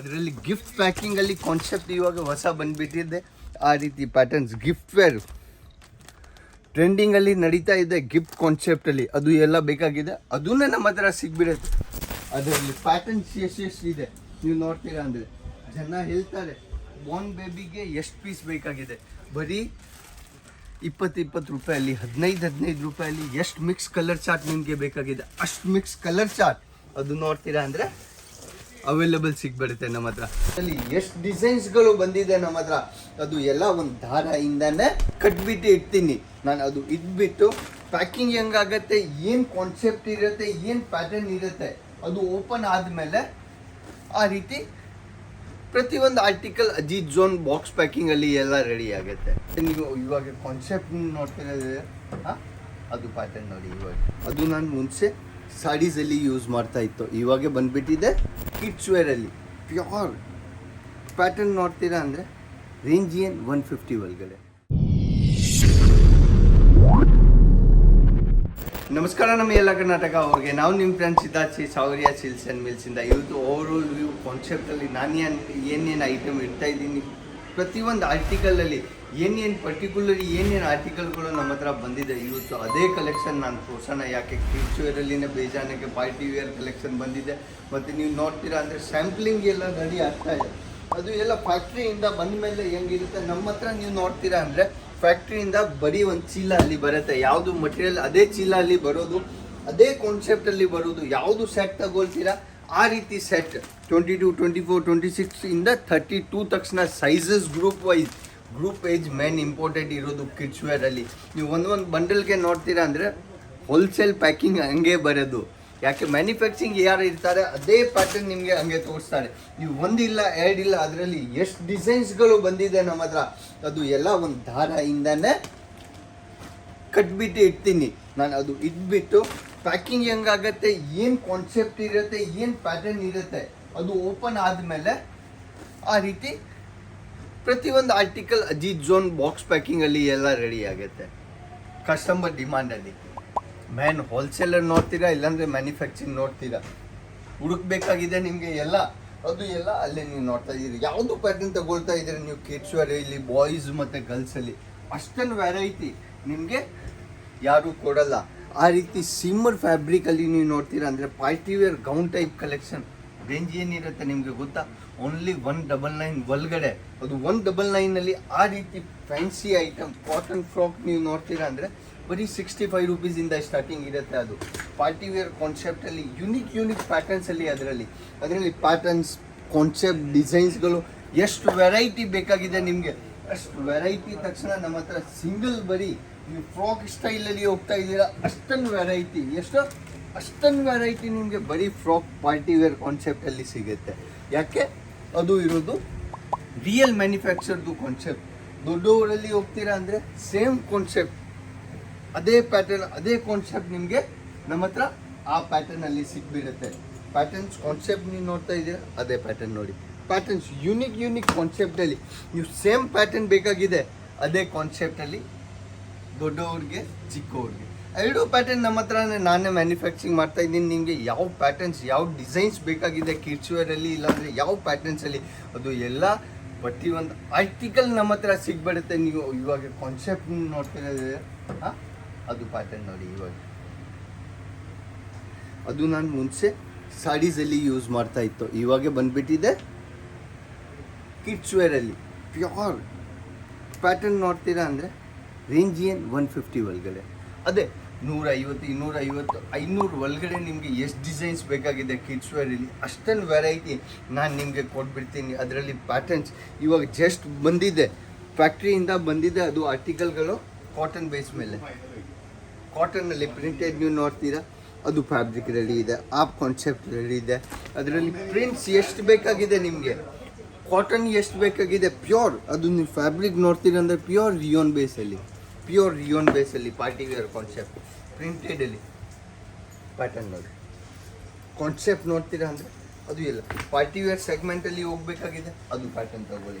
ಅದರಲ್ಲಿ gift ಪ್ಯಾಕಿಂಗಲ್ಲಿ concept ಇವಾಗ ಹೊಸ ಬಂದುಬಿಟ್ಟಿದ್ದೆ ಆ ರೀತಿ ಪ್ಯಾಟರ್ನ್ಸ್ ಗಿಫ್ಟ್ ವೇರ್ ಟ್ರೆಂಡಿಂಗಲ್ಲಿ ನಡೀತಾ ಇದೆ ಗಿಫ್ಟ್ ಕಾನ್ಸೆಪ್ಟಲ್ಲಿ ಅದು ಎಲ್ಲ ಬೇಕಾಗಿದೆ. ಅದನ್ನೇ ನಮ್ಮ ಹತ್ರ ಸಿಗ್ಬಿಡುತ್ತೆ. ಅದರಲ್ಲಿ ಪ್ಯಾಟರ್ನ್ಸ್ ಎಷ್ಟು ಇದೆ. ನೀವು ನೋಡ್ತೀರಾ ಅಂದರೆ ಜನ ಹೇಳ್ತಾರೆ ಬಾರ್ನ್ ಬೇಬಿಗೆ ಎಷ್ಟು ಪೀಸ್ ಬೇಕಾಗಿದೆ? ಬರೀ ಇಪ್ಪತ್ತು ಇಪ್ಪತ್ತು ರೂಪಾಯಲ್ಲಿ, ಹದಿನೈದು ಹದಿನೈದು ರೂಪಾಯಲ್ಲಿ ಎಷ್ಟು ಮಿಕ್ಸ್ ಕಲರ್ ಚಾರ್ಟ್ ನಿಮಗೆ ಬೇಕಾಗಿದೆ? ಅಷ್ಟು ಮಿಕ್ಸ್ ಕಲರ್ ಚಾರ್ಟ್ ಅದು ನೋಡ್ತೀರಾ ಅಂದರೆ ಅವೈಲೇಬಲ್ ಸಿಗ್ಬಿಡುತ್ತೆ ನಮ್ಮ ಹತ್ರ. ಅಲ್ಲಿ ಎಷ್ಟು ಡಿಸೈನ್ಸ್ಗಳು ಬಂದಿದೆ ನಮ್ಮ ಹತ್ರ, ಅದು ಎಲ್ಲ ಒಂದು ದಾರದಿಂದನೇ ಕಟ್ಬಿಟ್ಟು ಇಡ್ತೀನಿ. ನಾನು ಅದು ಇದ್ಬಿಟ್ಟು ಪ್ಯಾಕಿಂಗ್ ಹೆಂಗಾಗತ್ತೆ, ಏನು ಕಾನ್ಸೆಪ್ಟ್ ಇರುತ್ತೆ, ಏನು ಪ್ಯಾಟರ್ನ್ ಇರುತ್ತೆ, ಅದು ಓಪನ್ ಆದಮೇಲೆ ಆ ರೀತಿ ಪ್ರತಿಯೊಂದು article Ajit zone box packing ಅಲ್ಲಿ ಎಲ್ಲ ರೆಡಿ ಆಗುತ್ತೆ. ನೀವು ಇವಾಗ ಕಾನ್ಸೆಪ್ಟ್ ನೋಡ್ತಿರೋದು ಅದು ಪ್ಯಾಟರ್ನ್ ನೋಡಿ ಇವಾಗ. ಅದು ನಾನು ಮುಂಚೆ ಸಾಡೀಸಲ್ಲಿ ಯೂಸ್ ಮಾಡ್ತಾ ಇತ್ತು. ಇವಾಗೆ ಬಂದ್ಬಿಟ್ಟಿದೆ ಕಿಡ್ಸ್ ವೇರಲ್ಲಿ. ಪ್ಯೂರ್. ಪ್ಯಾಟರ್ನ್ ನೋಡ್ತೀರಾ ಅಂದರೆ ರೇಂಜ್ ಏನ್ ಒನ್ ಫಿಫ್ಟಿ ಒಳಗಡೆ ನಮಸ್ಕಾರ, ನಮ್ಮ ಎಲ್ಲ ಕರ್ನಾಟಕ ಅವ್ರಿಗೆ. ನಾವು ನಿಮ್ಮ ಫ್ರೆಂಡ್ ಸಿದ್ಧಾರ್ಥಿ ಸೌರ್ಯ ಸಿಲ್ಸ್ ಆ್ಯಂಡ್ ಮಿಲ್ಸಿಂದ ಇವತ್ತು ಓವರ್ ವ್ಯೂ ಕಾನ್ಸೆಪ್ಟಲ್ಲಿ ನಾನು ಏನು ಏನೇನು ಐಟಮ್ ಇಡ್ತಾ ಇದ್ದೀನಿ? ಪ್ರತಿಯೊಂದು ಆರ್ಟಿಕಲಲ್ಲಿ ಏನೇನು ಪರ್ಟಿಕ್ಯುಲರ್ಲಿ ಏನೇನು ಆರ್ಟಿಕಲ್ಗಳು ನಮ್ಮ ಹತ್ರ ಬಂದಿದೆ, ಇವತ್ತು ಅದೇ ಕಲೆಕ್ಷನ್ ನಾನು ತೋರ್ಸೋಣ. ಯಾಕೆ ಕಿಡ್ಸ್ ವೇರಲ್ಲಿನೇ ಬೇಜಾನಕ್ಕೆ ಪಾರ್ಟಿ ವೇರ್ ಕಲೆಕ್ಷನ್ ಬಂದಿದೆ. ಮತ್ತು ನೀವು ನೋಡ್ತೀರಾ ಅಂದರೆ ಸ್ಯಾಂಪ್ಲಿಂಗ್ ಎಲ್ಲ ರೆಡಿ ಆಗ್ತಾ ಇದೆ. ಅದು ಎಲ್ಲ ಫ್ಯಾಕ್ಟ್ರಿಯಿಂದ ಬಂದ ಮೇಲೆ ಹೆಂಗಿರುತ್ತೆ? ನಮ್ಮ ಹತ್ರ ನೀವು ನೋಡ್ತೀರಾ ಅಂದರೆ ಫ್ಯಾಕ್ಟ್ರಿಯಿಂದ ಬರೀ ಒಂದು ಚೀಲ ಅಲ್ಲಿ ಬರುತ್ತೆ. ಯಾವುದು ಮಟೀರಿಯಲ್ ಅದೇ ಚೀಲ ಅಲ್ಲಿ ಬರೋದು, ಅದೇ ಕಾನ್ಸೆಪ್ಟಲ್ಲಿ ಬರೋದು, ಯಾವುದು ಸೆಟ್ ತಗೊಳ್ತೀರಾ? ಆ ರೀತಿ set twenty two twenty four twenty six ಇಂದ ಥರ್ಟಿ ಟೂ ತಕ್ಷಣ sizes group wise group age main important ಇರೋದು ಕಿಡ್ಸ್ ವೇರಲ್ಲಿ ನೀವು ಒಂದೊಂದು ಬಂಡಲ್ಗೆ ನೋಡ್ತೀರಾ ಅಂದರೆ ಹೋಲ್ಸೇಲ್ ಪ್ಯಾಕಿಂಗ್ ಹಂಗೆ ಬರೋದು. ಯಾಕೆ ಮ್ಯಾನುಫ್ಯಾಕ್ಚರಿಂಗ್ ಯಾರು ಇರ್ತಾರೆ, ಅದೇ ಪ್ಯಾಟರ್ನ್ ನಿಮಗೆ ಹಂಗೆ ತೋರಿಸ್ತಾರೆ. ನೀವು ಒಂದಿಲ್ಲ, ಎರಡಿಲ್ಲ, ಅದರಲ್ಲಿ ಎಷ್ಟು ಡಿಸೈನ್ಸ್ಗಳು ಬಂದಿದೆ ನಮ್ಮ ಹತ್ರ, ಅದು ಎಲ್ಲ ಒಂದು ದಾರದಿಂದನೇ ಕಟ್ಬಿಟ್ಟು ಇಡ್ತೀನಿ. ನಾನು ಅದು ಇಟ್ಬಿಟ್ಟು ಪ್ಯಾಕಿಂಗ್ ಹೆಂಗಾಗತ್ತೆ? ಏನು ಕಾನ್ಸೆಪ್ಟ್ ಇರುತ್ತೆ? ಏನು ಪ್ಯಾಟರ್ನ್ ಇರುತ್ತೆ? ಅದು ಓಪನ್ ಆದಮೇಲೆ ಆ ರೀತಿ ಪ್ರತಿಯೊಂದು ಆರ್ಟಿಕಲ್ ಅಜೀತ್ ಝೋನ್ ಬಾಕ್ಸ್ ಪ್ಯಾಕಿಂಗಲ್ಲಿ ಎಲ್ಲ ರೆಡಿ ಆಗುತ್ತೆ. ಕಸ್ಟಮರ್ ಡಿಮ್ಯಾಂಡಲ್ಲಿ ಮ್ಯಾನ್ ಹೋಲ್ಸೇಲರ್ ನೋಡ್ತೀರಾ? ಇಲ್ಲಾಂದರೆ ಮ್ಯಾನುಫ್ಯಾಕ್ಚರಿಂಗ್ ನೋಡ್ತೀರಾ? ಹುಡುಕ್ಬೇಕಾಗಿದೆ ನಿಮಗೆ ಎಲ್ಲ. ಅದು ಎಲ್ಲ ಅಲ್ಲೇ ನೀವು ನೋಡ್ತಾ ಇದ್ದೀರಿ. ಯಾವುದು ಪ್ಯಾಟರ್ನ್ ತಗೊಳ್ತಾ ಇದ್ದೀರಿ ನೀವು ಕಿಡ್ಸ್ ಇಲ್ಲಿ ಬಾಯ್ಸ್ ಮತ್ತು ಗರ್ಲ್ಸಲ್ಲಿ ಅಷ್ಟೊಂದು ವೆರೈಟಿ ನಿಮಗೆ ಯಾರೂ ಕೊಡಲ್ಲ. ಆ ರೀತಿ ಸಿಮ್ಮರ್ ಫ್ಯಾಬ್ರಿಕಲ್ಲಿ ನೀವು ನೋಡ್ತೀರಾ ಅಂದರೆ party wear gown type collection. Range ಏನಿರುತ್ತೆ ನಿಮಗೆ ಗೊತ್ತಾ? ಓನ್ಲಿ ಒನ್ ಡಬಲ್ ನೈನ್ ಒಳಗಡೆ. ಅದು ಒನ್ ಡಬಲ್ ನೈನಲ್ಲಿ ಆ ರೀತಿ ಫ್ಯಾನ್ಸಿ ಐಟಮ್ ಕಾಟನ್ ಫ್ರಾಕ್ ನೀವು ನೋಡ್ತೀರಾ ಅಂದರೆ ಬರೀ ಸಿಕ್ಸ್ಟಿ ಫೈವ್ ರುಪೀಸಿಂದ ಸ್ಟಾರ್ಟಿಂಗ್ ಇರುತ್ತೆ ಅದು. ಪಾರ್ಟಿ ವೇರ್ ಕಾನ್ಸೆಪ್ಟಲ್ಲಿ ಯುನಿಕ್ ಯುನಿಕ್ ಪ್ಯಾಟರ್ನ್ಸಲ್ಲಿ ಅದರಲ್ಲಿ. ಅದರಲ್ಲಿ ಪ್ಯಾಟರ್ನ್ಸ್ ಕಾನ್ಸೆಪ್ಟ್ ಡಿಸೈನ್ಸ್ಗಳು ಎಷ್ಟು ವೆರೈಟಿ ಬೇಕಾಗಿದೆ ನಿಮಗೆ. ಅಷ್ಟು ವೆರೈಟಿ ತಕ್ಷಣ ನಮ್ಮ ಹತ್ರ ಸಿಂಗಲ್ ಬರೀ ನೀವು ಫ್ರಾಕ್ ಸ್ಟೈಲಲ್ಲಿ ಹೋಗ್ತಾ ಇದ್ದೀರಾ, ಅಷ್ಟೊಂದು ವೆರೈಟಿ ಎಷ್ಟು? ಅಷ್ಟೊಂದು ವೆರೈಟಿ ನಿಮಗೆ ಬರೀ ಫ್ರಾಕ್ ಪಾರ್ಟಿ ವೇರ್ ಕಾನ್ಸೆಪ್ಟಲ್ಲಿ ಸಿಗುತ್ತೆ. ಯಾಕೆ? ಅದು ಇರೋದು ರಿಯಲ್ ಮ್ಯಾನುಫ್ಯಾಕ್ಚರ್ದು ಕಾನ್ಸೆಪ್ಟ್ ದೊಡ್ಡವರಲ್ಲಿ ಹೋಗ್ತೀರಾ ಅಂದರೆ ಸೇಮ್ ಕಾನ್ಸೆಪ್ಟ್ ಅದೇ ಪ್ಯಾಟರ್ನ್ ಅದೇ ಕಾನ್ಸೆಪ್ಟ್ ನಿಮಗೆ ನಮ್ಮ ಹತ್ರ ಆ ಪ್ಯಾಟರ್ನಲ್ಲಿ ಸಿಕ್ಬಿಡುತ್ತೆ. ಪ್ಯಾಟರ್ನ್ಸ್ ಕಾನ್ಸೆಪ್ಟ್ ನೀವು ನೋಡ್ತಾ ಇದ್ದೀರಾ, ಅದೇ ಪ್ಯಾಟರ್ನ್ ನೋಡಿ. ಪ್ಯಾಟರ್ನ್ಸ್ ಯುನಿಕ್ ಯುನಿಕ್ ಕಾನ್ಸೆಪ್ಟಲ್ಲಿ ನೀವು ಸೇಮ್ ಪ್ಯಾಟರ್ನ್ ಬೇಕಾಗಿದೆ, ಅದೇ ಕಾನ್ಸೆಪ್ಟಲ್ಲಿ ದೊಡ್ಡವ್ರಿಗೆ, ಚಿಕ್ಕವ್ರಿಗೆ. ಎರಡು ಪ್ಯಾಟರ್ನ್ ನಮ್ಮ ಹತ್ರನೇ ನಾನೇ ಮ್ಯಾನುಫ್ಯಾಕ್ಚರಿಂಗ್ ಮಾಡ್ತಾ ಇದ್ದೀನಿ. ನಿಮಗೆ ಯಾವ ಪ್ಯಾಟರ್ನ್ಸ್ ಯಾವ ಡಿಸೈನ್ಸ್ ಬೇಕಾಗಿದೆ ಕಿರ್ಚುವೇರಲ್ಲಿ ವೇರಲ್ಲಿ ಇಲ್ಲಾಂದರೆ ಯಾವ ಪ್ಯಾಟರ್ನ್ಸಲ್ಲಿ ಅದು ಎಲ್ಲ ಪ್ರತಿಯೊಂದು ಆರ್ಟಿಕಲ್ ನಮ್ಮ ಹತ್ರ ಸಿಗ್ಬಿಡುತ್ತೆ. ನೀವು ಇವಾಗ ಕಾನ್ಸೆಪ್ಟ್ ನೋಡ್ತಿರೋದು ಹಾಂ ಅದು ಪ್ಯಾಟರ್ನ್ ನೋಡಿ ಇವಾಗ. ಅದು ನಾನು ಮುಂಚೆ ಸಾಡೀಸಲ್ಲಿ ಯೂಸ್ ಮಾಡ್ತಾ ಇತ್ತು. ಇವಾಗೆ ಬಂದುಬಿಟ್ಟಿದೆ ಕಿಡ್ಸ್ ವೇರಲ್ಲಿ ಪ್ಯೂರ್ ಪ್ಯಾಟರ್ನ್ ನೋಡ್ತೀರಾ ಅಂದರೆ ರೇಂಜ್ ಏನು? ಒನ್ ಫಿಫ್ಟಿ ಒಳಗಡೆ. ಅದೇ ನೂರ ಐವತ್ತು ಇನ್ನೂರ ಐವತ್ತು ಐನೂರು ಒಳಗಡೆ ನಿಮಗೆ ಎಷ್ಟು ಡಿಸೈನ್ಸ್ ಬೇಕಾಗಿದೆ ಕಿಡ್ಸ್ ವೇರಲ್ಲಿ ಅಷ್ಟೊಂದು ವೆರೈಟಿ ನಾನು ನಿಮಗೆ ಕೊಟ್ಬಿಡ್ತೀನಿ. ಅದರಲ್ಲಿ ಪ್ಯಾಟರ್ನ್ಸ್ ಇವಾಗ ಜಸ್ಟ್ ಬಂದಿದೆ. ಫ್ಯಾಕ್ಟ್ರಿಯಿಂದ ಬಂದಿದೆ ಅದು ಆರ್ಟಿಕಲ್ಗಳು ಕಾಟನ್ ಬೇಸ್ ಮೇಲೆ. ಕಾಟನಲ್ಲಿ ಪ್ರಿಂಟೆಡ್ ನೀವು ನೋಡ್ತೀರಾ? ಅದು ಫ್ಯಾಬ್ರಿಕ್ ರೆಡಿ ಇದೆ ಆಪ್ ಕಾನ್ಸೆಪ್ಟ್ ರೆಡಿ ಇದೆ. ಅದರಲ್ಲಿ ಪ್ರಿಂಟ್ಸ್ ಎಷ್ಟು ಬೇಕಾಗಿದೆ ನಿಮಗೆ? ಕಾಟನ್ ಎಷ್ಟು ಬೇಕಾಗಿದೆ? ಪ್ಯೂರ್ ಅದು ನೀವು ಫ್ಯಾಬ್ರಿಕ್ ನೋಡ್ತೀರಾ ಅಂದರೆ ಪ್ಯೂರ್ ರಿಯೋನ್ ಬೇಸಲ್ಲಿ ಪ್ಯೂರ್ ರಿಯೋನ್ ಬೇಸಲ್ಲಿ ಪಾರ್ಟಿ ವೇರ್ ಕಾನ್ಸೆಪ್ಟ್ ಪ್ರಿಂಟೆಡಲ್ಲಿ ಪ್ಯಾಟರ್ನ್ ನೋಡಿ. ಕಾನ್ಸೆಪ್ಟ್ ನೋಡ್ತೀರಾ ಅಂದರೆ ಅದು ಇಲ್ಲ. ಪಾರ್ಟಿ ವೇರ್ ಸೆಗ್ಮೆಂಟಲ್ಲಿ ಹೋಗಬೇಕಾಗಿದೆ, ಅದು ಪ್ಯಾಟರ್ನ್ ತಗೊಳ್ಳಿ.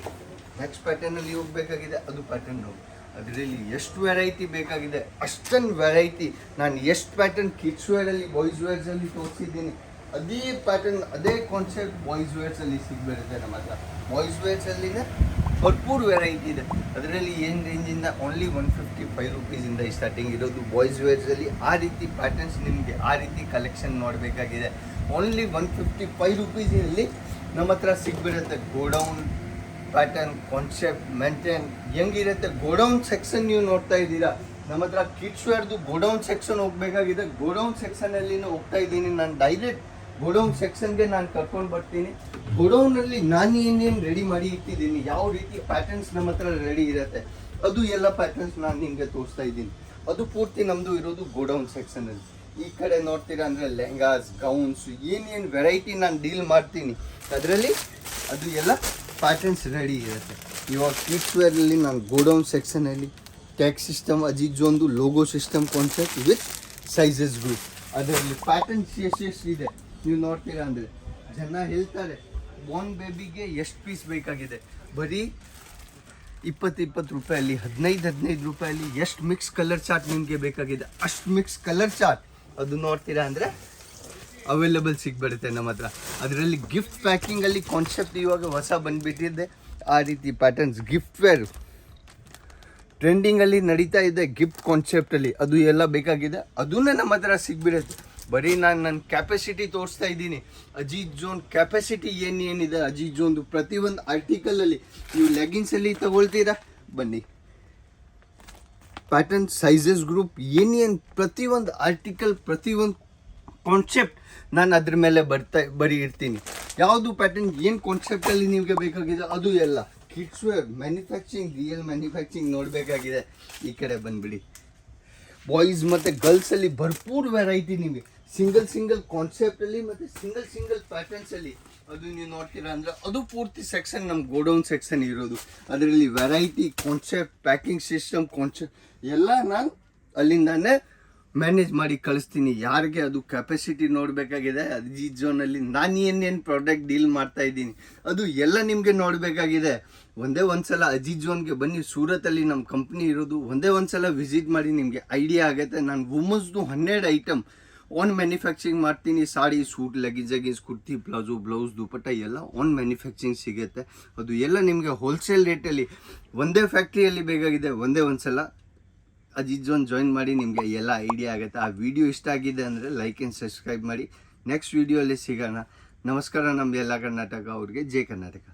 ನೆಕ್ಸ್ಟ್ ಪ್ಯಾಟರ್ನಲ್ಲಿ ಹೋಗಬೇಕಾಗಿದೆ, ಅದು ಪ್ಯಾಟರ್ನ್ ನೋಡಿ. ಅದರಲ್ಲಿ ಎಷ್ಟು ವೆರೈಟಿ ಬೇಕಾಗಿದೆ ಅಷ್ಟೊಂದು ವೆರೈಟಿ ನಾನು ಎಷ್ಟು ಪ್ಯಾಟರ್ನ್ ಕಿಡ್ಸ್ ವೇರಲ್ಲಿ ಬಾಯ್ಸ್ ವೇರ್ಸಲ್ಲಿ ತೋರಿಸಿದ್ದೀನಿ. ಅದೇ ಪ್ಯಾಟರ್ನ್ ಅದೇ ಕಾನ್ಸೆಪ್ಟ್ ಬಾಯ್ಸ್ ವೇರ್ಸಲ್ಲಿ ಸಿಗ್ಬಿಡುತ್ತೆ ನಮ್ಮ ಹತ್ರ. ಬಾಯ್ಸ್ ವೇರ್ಸ್ ಅಲ್ಲಿನೇ ಭರ್ಪೂರ್ ವೆರೈಟಿ ಇದೆ. ಅದರಲ್ಲಿ ಏನು ರೇಂಜಿಂದ ಓನ್ಲಿ ಒನ್ ಫಿಫ್ಟಿ ಫೈವ್ ರುಪೀಸಿಂದ ಸ್ಟಾರ್ಟಿಂಗ್ ಇರೋದು. ಬಾಯ್ಸ್ ವೇರ್ಸಲ್ಲಿ ಆ ರೀತಿ ಪ್ಯಾಟರ್ನ್ಸ್ ನಿಮಗೆ, ಆ ರೀತಿ ಕಲೆಕ್ಷನ್ ನೋಡಬೇಕಾಗಿದೆ. ಓನ್ಲಿ ಒನ್ ಫಿಫ್ಟಿ ಫೈವ್ ರುಪೀಸಲ್ಲಿ ನಮ್ಮ ಹತ್ರ ಸಿಗ್ಬಿಡುತ್ತೆ ಗೋಡೌನ್ ಪ್ಯಾಟರ್ನ್ ಕಾನ್ಸೆಪ್ಟ್ ಮೇಂಟೈನ್ ಹೆಂಗಿರುತ್ತೆ? ಗೋಡೌನ್ ಸೆಕ್ಷನ್ ನೀವು ನೋಡ್ತಾ ಇದ್ದೀರಾ. ನಮ್ಮ ಹತ್ರ ಕಿಡ್ಸ್ ವೇರ್ದು ಗೋಡೌನ್ ಸೆಕ್ಷನ್ ಹೋಗ್ಬೇಕಾಗಿದೆ. ಗೋಡೌನ್ ಸೆಕ್ಷನಲ್ಲಿ ಹೋಗ್ತಾ ಇದ್ದೀನಿ. ನಾನು ಡೈರೆಕ್ಟ್ ಗೋಡೌನ್ ಸೆಕ್ಷನ್ಗೆ ನಾನು ಕರ್ಕೊಂಡು ಬರ್ತೀನಿ. ಗೋಡೌನಲ್ಲಿ ನಾನು ಏನೇನು ರೆಡಿ ಮಾಡಿ ಇಟ್ಟಿದ್ದೀನಿ. ಯಾವ ರೀತಿ ಪ್ಯಾಟರ್ನ್ಸ್ ನಮ್ಮ ಹತ್ರ ರೆಡಿ ಇರುತ್ತೆ, ಅದು ಎಲ್ಲ ಪ್ಯಾಟರ್ನ್ಸ್ ನಾನು ನಿಮಗೆ ತೋರಿಸ್ತಾ ಇದ್ದೀನಿ. ಅದು ಪೂರ್ತಿ ನಮ್ಮದು ಇರೋದು ಗೋಡೌನ್ ಸೆಕ್ಷನಲ್ಲಿ ಈ ಕಡೆ ನೋಡ್ತೀರಾ ಅಂದರೆ ಲೆಹಂಗಾಸ್ ಗೌನ್ಸ್ ಏನೇನು ವೆರೈಟಿ ನಾನು ಡೀಲ್ ಮಾಡ್ತೀನಿ, ಅದರಲ್ಲಿ ಅದು ಎಲ್ಲ ಪ್ಯಾಟರ್ನ್ಸ್ ರೆಡಿ ಇರುತ್ತೆ. ಇವಾಗ ಕಿಡ್ಸ್ ವೇರಲ್ಲಿ ನಾನು ಗೋಡೌನ್ ಸೆಕ್ಷನಲ್ಲಿ ಟ್ಯಾಗ್ ಸಿಸ್ಟಮ್ ಅಜಿಜ್ ಒಂದು logo system concept with group ಅದರಲ್ಲಿ ಪ್ಯಾಟರ್ನ್ಸ್ ಎಷ್ಟೆಷ್ಟು ಇದೆ. ನೀವು ನೋಡ್ತೀರಾ ಅಂದರೆ ಜನ ಹೇಳ್ತಾರೆ ಬಾರ್ನ್ ಬೇಬಿಗೆ ಎಷ್ಟು ಪೀಸ್ ಬೇಕಾಗಿದೆ? ಬರೀ ಇಪ್ಪತ್ತು ಇಪ್ಪತ್ತು ರೂಪಾಯಲ್ಲಿ, ಹದಿನೈದು ಹದಿನೈದು ರೂಪಾಯಲ್ಲಿ ಎಷ್ಟು ಮಿಕ್ಸ್ ಕಲರ್ ಚಾರ್ಟ್ ನಿಮಗೆ ಬೇಕಾಗಿದೆ? ಅಷ್ಟು ಮಿಕ್ಸ್ ಕಲರ್ ಚಾರ್ಟ್ ಅದು ನೋಡ್ತೀರಾ ಅಂದರೆ ಅವೈಲೇಬಲ್ ಸಿಗ್ಬಿಡುತ್ತೆ ನಮ್ಮ ಹತ್ರ. ಅದರಲ್ಲಿ ಗಿಫ್ಟ್ ಪ್ಯಾಕಿಂಗಲ್ಲಿ ಕಾನ್ಸೆಪ್ಟ್ ಇವಾಗ ಹೊಸ ಬಂದುಬಿಟ್ಟಿದೆ. ಆ ರೀತಿ ಪ್ಯಾಟರ್ನ್ಸ್ ಗಿಫ್ಟ್ ವೇರ್ ಟ್ರೆಂಡಿಂಗಲ್ಲಿ ನಡೀತಾ ಇದೆ ಗಿಫ್ಟ್ ಕಾನ್ಸೆಪ್ಟಲ್ಲಿ ಅದು ಎಲ್ಲ ಬೇಕಾಗಿದೆ. ಅದನ್ನೇ ನಮ್ಮ ಹತ್ರ ಸಿಗ್ಬಿಡುತ್ತೆ. ಬರೀ ನಾನು ನನ್ನ ಕ್ಯಾಪಾಸಿಟಿ ತೋರಿಸ್ತಾ ಇದ್ದೀನಿ. ಅಜೀತ್ ಜೋನ್ ಕ್ಯಾಪಾಸಿಟಿ ಏನು ಏನಿದೆ? ಅಜಿತ್ ಜೋನ್ದು ಪ್ರತಿಯೊಂದು ಆರ್ಟಿಕಲಲ್ಲಿ ನೀವು ಲೆಗಿನ್ಸಲ್ಲಿ ತಗೊಳ್ತೀರಾ? ಬನ್ನಿ. ಪ್ಯಾಟರ್ನ್ ಸೈಜಸ್ ಗ್ರೂಪ್ ಏನೇನು ಪ್ರತಿಯೊಂದು ಆರ್ಟಿಕಲ್ ಪ್ರತಿಯೊಂದು ಕಾನ್ಸೆಪ್ಟ್ ನಾನು ಅದ್ರ ಮೇಲೆ ಬರ್ತಾ ಬರೀ ಇರ್ತೀನಿ ಯಾವುದು ಪ್ಯಾಟರ್ನ್ ಏನು ಕಾನ್ಸೆಪ್ಟಲ್ಲಿ ನಿಮಗೆ ಬೇಕಾಗಿದೆ, ಅದು ಎಲ್ಲ. Kids wear manufacturing real manufacturing ನೋಡಬೇಕಾಗಿದೆ. ಈ ಕಡೆ ಬಂದುಬಿಡಿ. ಬಾಯ್ಸ್ ಮತ್ತು ಗರ್ಲ್ಸಲ್ಲಿ ಭರ್ಪೂರ್ ವೆರೈಟಿ ನಿಮಗೆ. ಸಿಂಗಲ್ ಸಿಂಗಲ್ ಕಾನ್ಸೆಪ್ಟಲ್ಲಿ ಮತ್ತು ಸಿಂಗಲ್ ಸಿಂಗಲ್ ಪ್ಯಾಟರ್ನ್ಸಲ್ಲಿ ಅದು ನೀವು ನೋಡ್ತೀರಾ ಅಂದರೆ ಅದು ಪೂರ್ತಿ ಸೆಕ್ಷನ್ ನಮ್ಮ ಗೋಡೌನ್ ಸೆಕ್ಷನ್ ಇರೋದು. ಅದರಲ್ಲಿ variety concept packing system concept ಎಲ್ಲ ನಾನು ಅಲ್ಲಿಂದಾನೇ ಮ್ಯಾನೇಜ್ ಮಾಡಿ ಕಳಿಸ್ತೀನಿ. ಯಾರಿಗೆ ಅದು ಕೆಪಾಸಿಟಿ ನೋಡಬೇಕಾಗಿದೆ ಈ ಝೋನಲ್ಲಿ ನಾನು ಏನೇನು ಪ್ರಾಡಕ್ಟ್ ಡೀಲ್ ಮಾಡ್ತಾ ಇದ್ದೀನಿ, ಅದು ಎಲ್ಲ ನಿಮಗೆ ನೋಡಬೇಕಾಗಿದೆ. ಒಂದೇ ಒಂದು ಸಲ ಅಜಿತ್ ಝೋನ್ಗೆ ಬನ್ನಿ, ಸೂರತಲ್ಲಿ ನಮ್ಮ ಕಂಪ್ನಿ ಇರೋದು, ಒಂದೇ ಒಂದು ಸಲ ವಿಸಿಟ್ ಮಾಡಿ ನಿಮಗೆ ಐಡಿಯಾ ಆಗುತ್ತೆ. ನಾನು ವುಮನ್ಸ್ದು ಹನ್ನೆರಡು ಐಟಮ್ ಓನ್ ಮ್ಯಾನುಫ್ಯಾಕ್ಚರಿಂಗ್ ಮಾಡ್ತೀನಿ, sari, suit leggings jeggings kurti blouse blouse dupatta ಎಲ್ಲ ಓನ್ ಮ್ಯಾನುಫ್ಯಾಕ್ಚರಿಂಗ್ ಸಿಗುತ್ತೆ. ಅದು ಎಲ್ಲ ನಿಮಗೆ ಹೋಲ್ಸೇಲ್ ರೇಟಲ್ಲಿ ಒಂದೇ ಫ್ಯಾಕ್ಟ್ರಿಯಲ್ಲಿ ಬೇಕಾಗಿದೆ, ಒಂದೇ ಒಂದು ಸಲ ಅಜಿತ್ ಜೋನ್ ಜಾಯಿನ್ ಮಾಡಿ ನಿಮಗೆ ಎಲ್ಲ ಐಡಿಯಾ ಆಗುತ್ತೆ. ಆ ವಿಡಿಯೋ ಇಷ್ಟ ಆಗಿದೆ ಅಂದರೆ ಲೈಕ್ ಆ್ಯಂಡ್ ಸಬ್ಸ್ಕ್ರೈಬ್ ಮಾಡಿ. ನೆಕ್ಸ್ಟ್ ವಿಡಿಯೋಲ್ಲಿ ಸಿಗೋಣ. ನಮಸ್ಕಾರ ನಮ್ಮ ಎಲ್ಲ ಕರ್ನಾಟಕ ಅವ್ರಿಗೆ. ಜೈ ಕರ್ನಾಟಕ.